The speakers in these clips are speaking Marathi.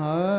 Ah.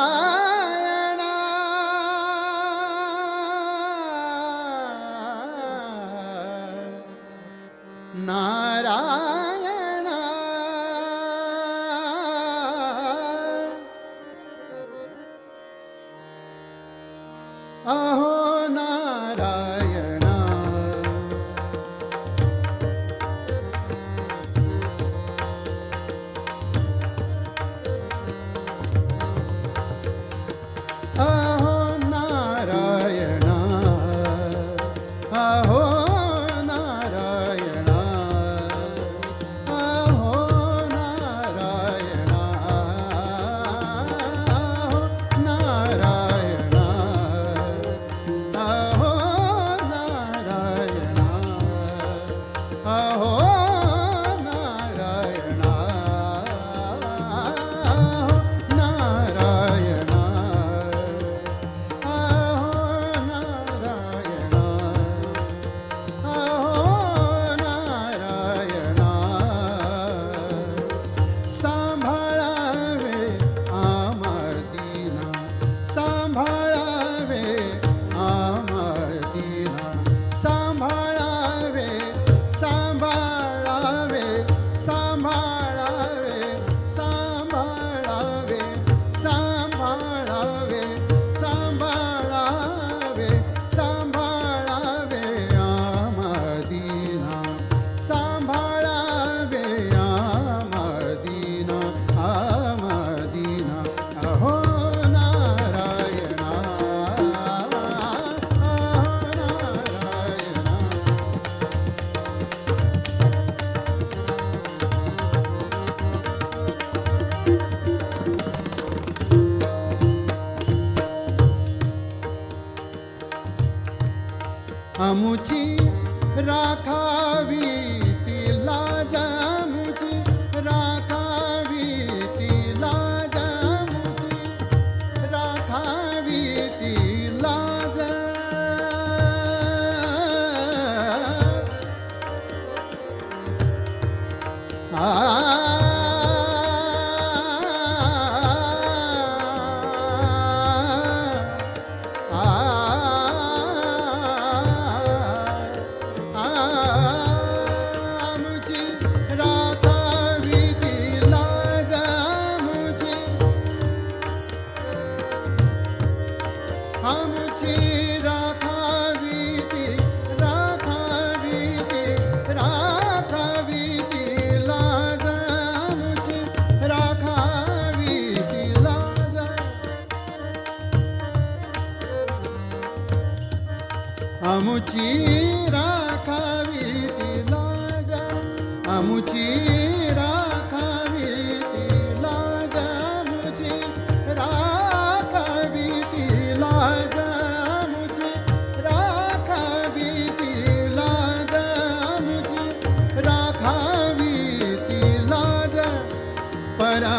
हमुची राखावी भी जा आमुची राखावी तिला जा आमुची राखावी राखावी तिला जा मुझे राखावी तिला जा मुझे परा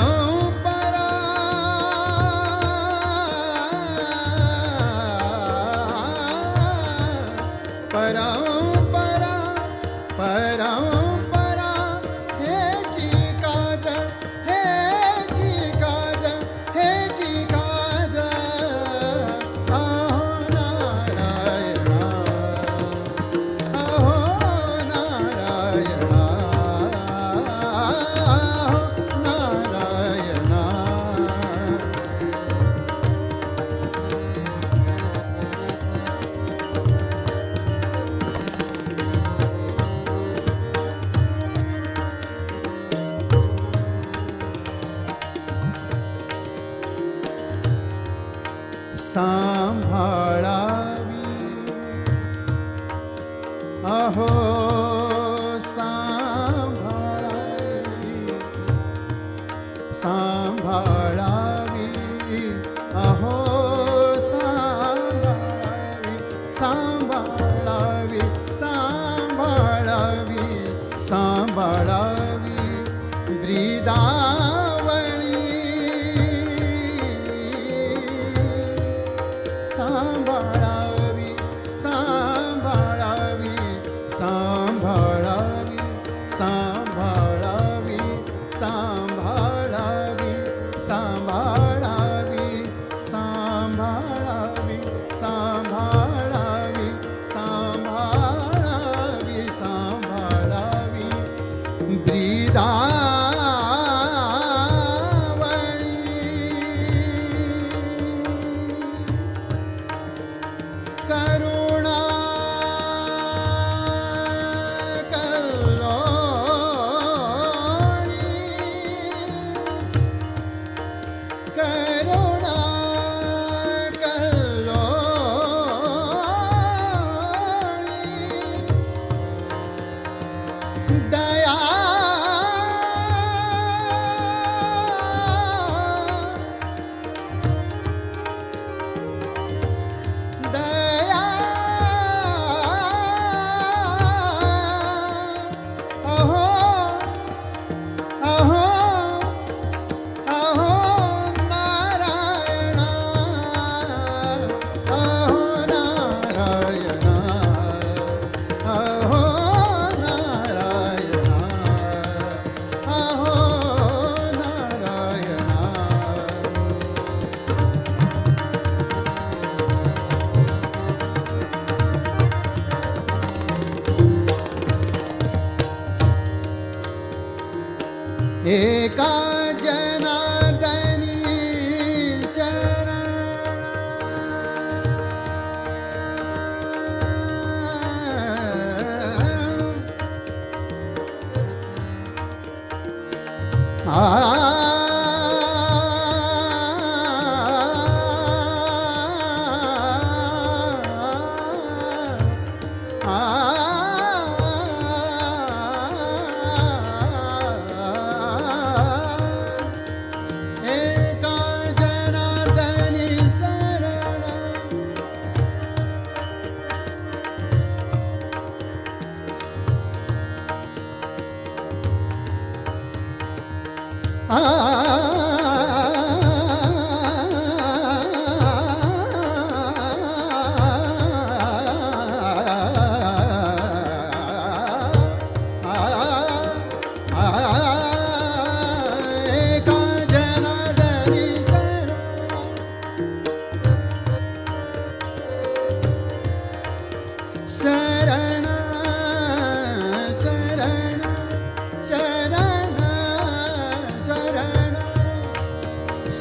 ah, ah.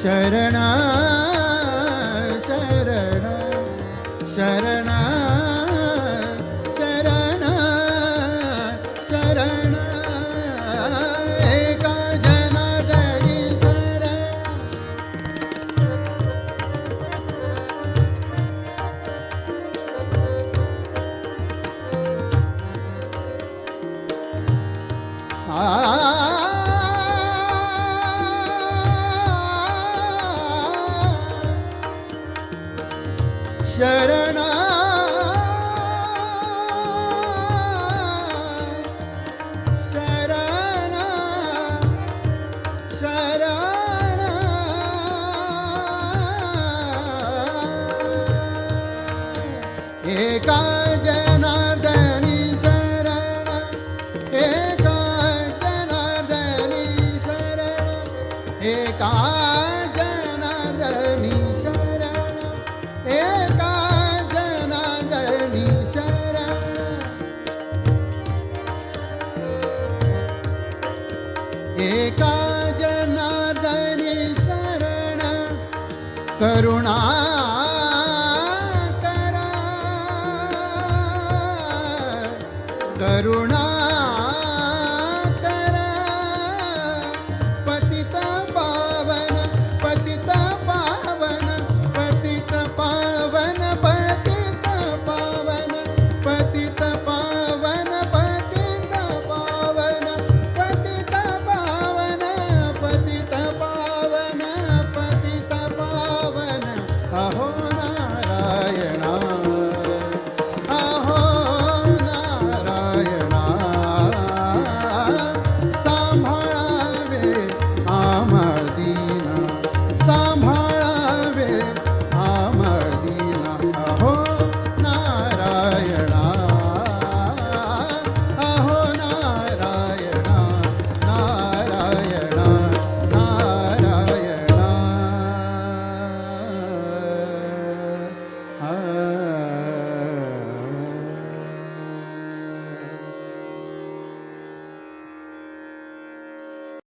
ശരണ एका जनार्दनी शरण एका जनार्दनी शरण एका जनार्दनी शरण एका जनार्दनी शरण एका जनार्दनी शरण करुणा करुणा करा. पतित पावन पतित पावन पतित पावन पतित पावन पतित पावन पतित पावन पतित पावन पतित पावन पतित पावन. अहो